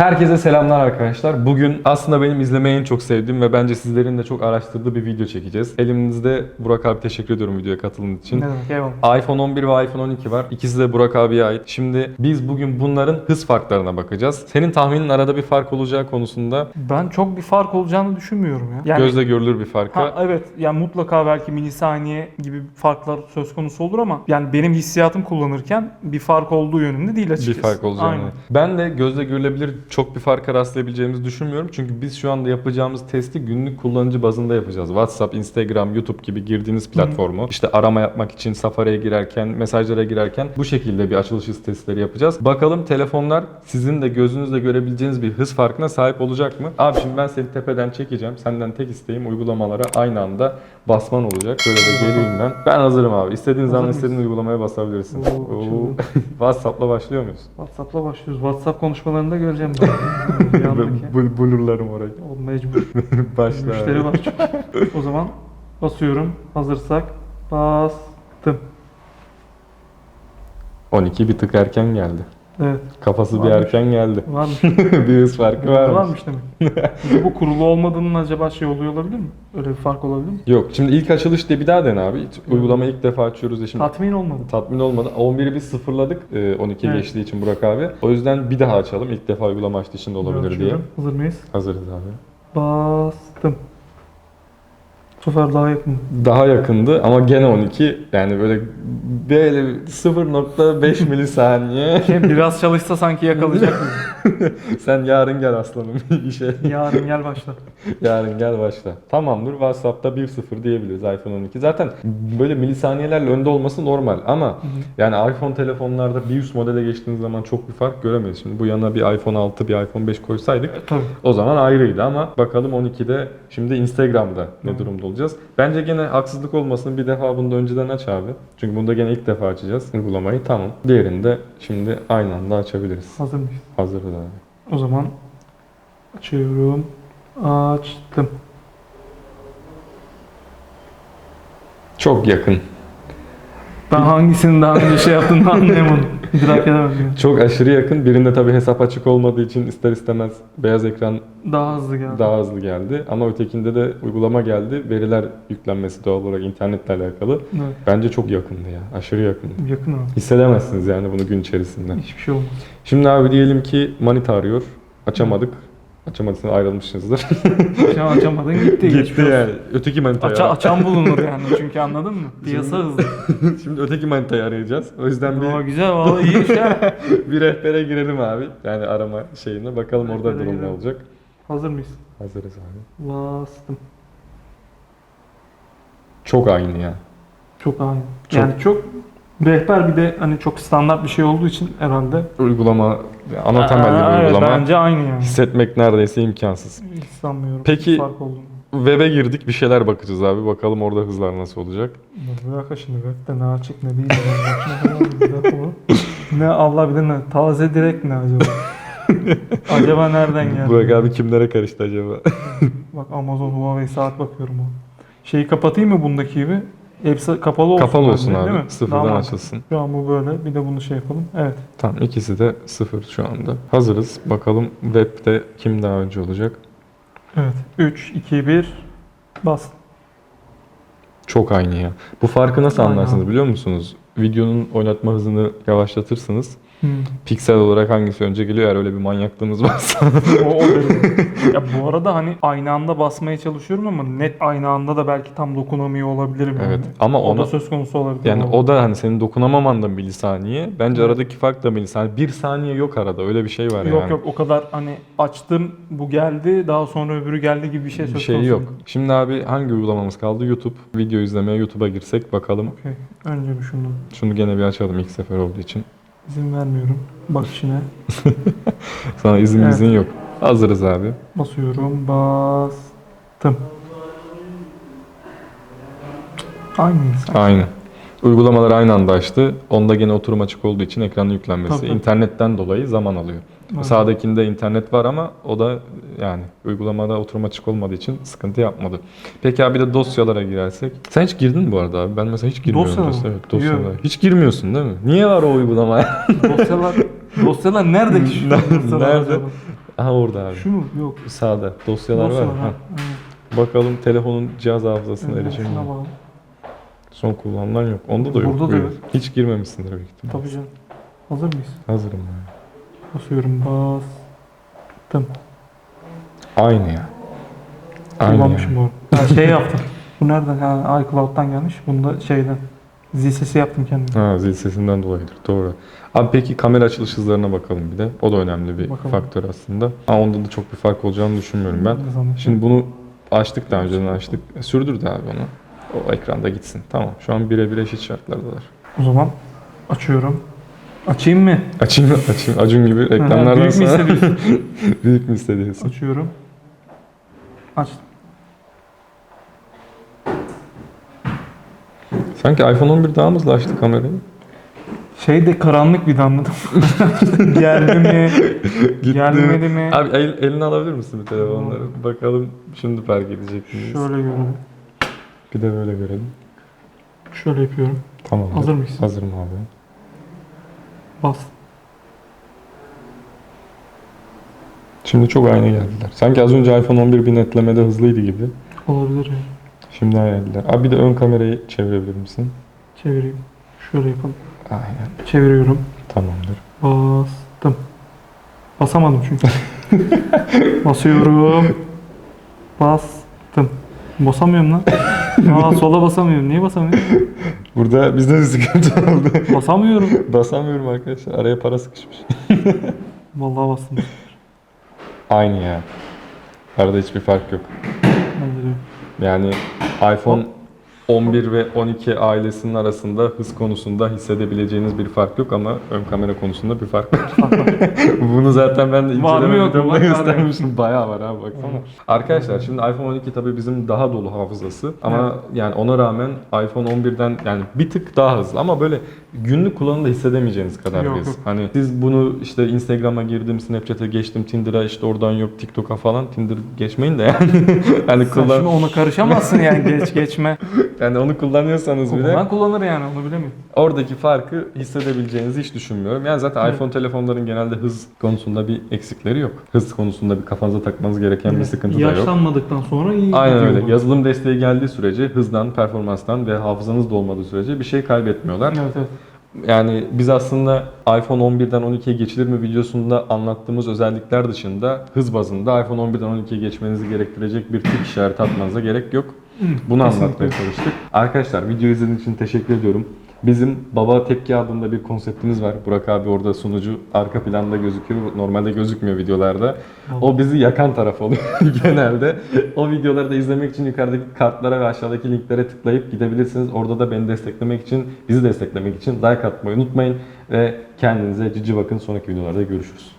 Herkese selamlar arkadaşlar. Bugün aslında benim izlemeyi en çok sevdiğim ve bence sizlerin de çok araştırdığı bir video çekeceğiz. Elimizde Burak abi teşekkür ediyorum videoya katıldığınız için. Eyvallah. iPhone 11 ve iPhone 12 var. İkisi de Burak abiye ait. Şimdi biz bugün bunların hız farklarına bakacağız. Senin tahminin arada bir fark olacağı konusunda Ben çok bir fark olacağını düşünmüyorum ya. Yani gözle görülür bir farkı. Ha, evet yani mutlaka belki milisaniye gibi farklar söz konusu olur ama yani benim hissiyatım kullanırken bir fark olduğu yönünde değil bir açıkçası. fark olacağını. Aynen. Ben de gözle görülebilir çok bir farka rastlayabileceğimizi düşünmüyorum. Çünkü biz şu anda yapacağımız testi günlük kullanıcı bazında yapacağız. WhatsApp, Instagram, YouTube gibi girdiğiniz platformu işte arama yapmak için Safari'ye girerken, mesajlara girerken bu şekilde bir açılış testleri yapacağız. Bakalım telefonlar sizin de gözünüzle görebileceğiniz bir hız farkına sahip olacak mı? Abi şimdi ben seni tepeden çekeceğim. Senden tek isteğim uygulamalara aynı anda basman olacak. Şöyle de geleyim ben. Ben hazırım abi. İstediğin zaman istediğin uygulamaya basabilirsin. Oo, Oo. WhatsApp'la başlıyor muyuz? WhatsApp'la başlıyoruz. WhatsApp konuşmalarında göreceğim ben. Bu- Blurlarım orayı. O mecbur. Başla. Müşteri var çünkü. o zaman basıyorum. Hazırsak bastım. 12 bir tık erken geldi. Evet. Kafası bir Varmış. erken geldi. Varmış. bir hız farkı varmış. Varmış demek. Peki bu kurulu olmadığının acaba şey oluyor olabilir mi? Öyle bir fark olabilir mi? Yok şimdi ilk açılış diye bir daha dene abi. Uygulamayı ilk defa açıyoruz ya şimdi. Tatmin olmadı. Tatmin olmadı. 11'i biz sıfırladık e, 12'ye Evet. geçtiği için Burak abi. O yüzden bir daha açalım. İlk defa uygulama açtığı için de olabilir diye. Hazır mıyız? Hazırız abi. Bastım. Bu sefer daha yakın. Daha yakındı ama gene 12. Yani böyle böyle 0.5 milisaniye. Biraz çalışsa sanki yakalayacak? Sen yarın gel aslanım işe. Yarın gel başla. Yarın gel başla. Tamamdır. WhatsApp'ta 1.0 diyebiliriz iPhone 12. Zaten böyle milisaniyelerle önde olması normal ama yani iPhone telefonlarda bir üst modele geçtiğiniz zaman çok bir fark göremeyiz. Şimdi bu yana bir iPhone 6, bir iPhone 5 koysaydık Tabii. o zaman ayrıydı ama bakalım 12'de şimdi Instagram'da ne durumda olacağız. Bence gene haksızlık olmasın bir defa bunu da önceden aç abi. Çünkü bunda gene ilk defa açacağız uygulamayı. Tamam. Diğerini de şimdi aynı anda açabiliriz. Hazır mıyız? Hazırız. O zaman açıyorum. Açtım. Çok yakın. Ben hangisinin daha önce şey yaptığını anlayamadım. İdrak edemedim. yani. Çok aşırı yakın. Birinde tabii hesap açık olmadığı için ister istemez beyaz ekran Daha hızlı geldi. daha hızlı geldi. Ama ötekinde de uygulama geldi. Veriler yüklenmesi doğal olarak internetle alakalı. Evet. Bence çok yakındı ya. Aşırı yakın. Yakın ama. Hissedemezsiniz yani bunu gün içerisinde. Hiçbir şey olmaz. Şimdi abi diyelim ki manita arıyor. Açamadık. Açamadıysanız ayrılmışsınızdır. Açam, açamadın gitti. Gitti geçmiş olsun. yani. Öteki manitayı Aça, ara- açan bulunur yani çünkü anladın mı? Piyasa hızlı. Şimdi öteki manitayı arayacağız. O yüzden Aa, bir, güzel valla iyi iş ha. bir rehbere girelim abi. Yani arama şeyine. Bakalım orada Rehbere durum ne girelim. olacak. Hazır mıyız? Hazırız abi. Bastım. Çok aynı ya. Çok aynı. Çok- Yani çok rehber bir de hani çok standart bir şey olduğu için herhalde. Uygulama, ana temelli bir evet, uygulama. bence aynı yani. Hissetmek neredeyse imkansız. Hiç sanmıyorum. Peki- fark olduğunu. Web'e girdik bir şeyler bakacağız abi. Bakalım orada hızlar nasıl olacak. Bir dakika şimdi webde ne açık ne değil. ne bir dakika bu. ne Allah bilir ne. Taze direkt ne acaba? acaba nereden geldi? Burak abi kimlere karıştı acaba? Bak Amazon Huawei saat bakıyorum o. Şeyi kapatayım mı bundaki gibi? Hepsi kapalı olsun. Kapalı olsun değil abi. mi? Sıfırdan Tamam. açılsın. Şu an bu böyle. Bir de bunu şey yapalım. Evet. Tamam ikisi de sıfır şu anda. Hazırız. Bakalım web'de kim daha önce olacak. Evet. 3, 2, 1. Bas. Çok aynı ya. Bu farkı nasıl Aynen. anlarsınız biliyor musunuz? Videonun oynatma hızını yavaşlatırsınız. Hmm. Piksel olarak hangisi önce geliyor eğer öyle bir manyaklığınız varsa. o, o derece. ya bu arada hani aynı anda basmaya çalışıyorum ama net aynı anda da belki tam dokunamıyor olabilirim. Evet, yani. ama o ona- da söz konusu olabilir. Yani o da hani senin dokunamaman da milisaniye. Bence aradaki fark da milisaniye. Bir saniye yok arada. Öyle bir şey var Yok yani. yok o kadar hani açtım bu geldi daha sonra öbürü geldi gibi bir şey söz bir şey konusu yok. Şimdi abi hangi uygulamamız kaldı? YouTube. Video izlemeye YouTube'a girsek bakalım. Okey. Önce bir şunu Şunu gene bir açalım ilk sefer olduğu için. izin vermiyorum. Bak işine. Sana izin Evet. izin yok. Hazırız abi. Basıyorum. Bastım. Aynı insan. Aynı. Uygulamalar aynı anda açtı. Onda gene oturum açık olduğu için ekranın yüklenmesi Tabii. internetten dolayı zaman alıyor. Evet. Sağdakinde internet var ama o da yani uygulamada oturum açık olmadığı için sıkıntı yapmadı. Peki abi de dosyalara girersek. Sen hiç girdin mi bu arada abi? Ben mesela hiç girmiyorum. Dosyalara mı? dosyaya. Evet, dosyalara. Yok. Hiç girmiyorsun değil mi? Niye var o uygulama? Dosyalar, dosyalar nerede ki şu Nerede? dosyalar Nerede? acaba? Aha orada abi. Şu mu? Yok. Sağda dosyalar Dosya var. Ha. Evet. Bakalım telefonun cihaz hafızasına Evet, erişim bakalım. Son kullanılan yok. Onda da yok. Burada da yok. Hiç girmemişsindir büyük ihtimal. Tabii canım. Hazır mıyız? Hazırım ben. Basıyorum. Bastım. Aynı ya. Aynı Kullanmışım yani. bu. Ha, şey yaptım. Bu nereden? Ha, iCloud'dan gelmiş. Bunu da şeyden. Zil sesi yaptım kendim. Ha zil sesinden dolayıdır. Doğru. Abi peki kamera açılış hızlarına bakalım bir de. O da önemli bir Bakalım. faktör aslında. Ha onda da çok bir fark olacağını düşünmüyorum ben. Ne? Şimdi bunu açtık daha önceden açtık. E, Sürdür de abi onu. O ekranda gitsin. Tamam. Şu an birebir eşit şartlardalar. O zaman açıyorum. Açayım mı? Açayım? Açayım. Acun gibi reklamlardan büyük mü sonra. hissediyorsun? büyük mü hissediyorsun? Açıyorum. Açtım. Sanki iPhone 11 daha mı hızlı açtı kamerayı? Şey de karanlık bir de anladım. Geldi mi? Gelmedi mi? Abi el, elini alabilir misin bir telefonları? Bakalım şimdi fark edecek miyiz? Şöyle görelim. Bir de böyle görelim. Şöyle yapıyorum. Tamam. Hazır mıyız? Hazırım abi. Bas. Şimdi çok aynı geldiler. Sanki az önce iPhone 11 bir netlemede hızlıydı gibi. Olabilir ya. Şimdi aynı geldiler. Abi bir de ön kamerayı çevirebilir misin? Çevireyim. Şöyle yapalım. Aynen. Çeviriyorum. Tamamdır. Bastım. Basamadım çünkü. Basıyorum. Bastım. Basamıyorum lan. Aa sola basamıyorum. Niye basamıyorum? Burada bizde de sıkıntı oldu. Basamıyorum. Basamıyorum arkadaşlar. Araya para sıkışmış. Vallahi bastım. Aynı ya. Arada hiçbir fark yok. Bence de. Yani iPhone 11 ve 12 ailesinin arasında hız konusunda hissedebileceğiniz bir fark yok ama ön kamera konusunda bir fark var. Bunu zaten ben de Var mı yok mu? Bak. Bayağı var abi baksana. Arkadaşlar şimdi iPhone 12 tabii bizim daha dolu hafızası ama yani ona rağmen iPhone 11'den yani bir tık daha hızlı ama böyle günlük kullanımda hissedemeyeceğiniz kadar Yok, bir hız. yok. Hani siz bunu işte Instagram'a girdim, Snapchat'e geçtim, Tinder'a işte oradan yok TikTok'a falan Tinder geçmeyin de yani. yani Sen kullan şimdi ona karışamazsın yani geç geçme. yani onu kullanıyorsanız bile Kullanan kullanır yani onu bilemiyorum. oradaki farkı hissedebileceğinizi hiç düşünmüyorum. Yani zaten Evet. iPhone telefonların genelde hız konusunda bir eksikleri yok. Hız konusunda bir kafanıza takmanız gereken bir sıkıntı da yok. Yaşlanmadıktan sonra iyi Aynen öyle. bu. Yazılım desteği geldiği sürece hızdan, performanstan ve hafızanız da olmadığı sürece bir şey kaybetmiyorlar. Evet evet. Yani biz aslında iPhone 11'den 12'ye geçilir mi videosunda anlattığımız özellikler dışında hız bazında iPhone 11'den 12'ye geçmenizi gerektirecek bir tik işareti atmanıza gerek yok. Bunu kesinlikle. anlatmaya çalıştık. Arkadaşlar video izlediğiniz için teşekkür ediyorum. Bizim Baba Tepki adında bir konseptimiz var. Burak abi orada sunucu arka planda gözüküyor. Normalde gözükmüyor videolarda. O bizi yakan taraf oluyor genelde. O videoları da izlemek için yukarıdaki kartlara ve aşağıdaki linklere tıklayıp gidebilirsiniz. Orada da beni desteklemek için, bizi desteklemek için like atmayı unutmayın. Ve kendinize cici bakın. Sonraki videolarda görüşürüz.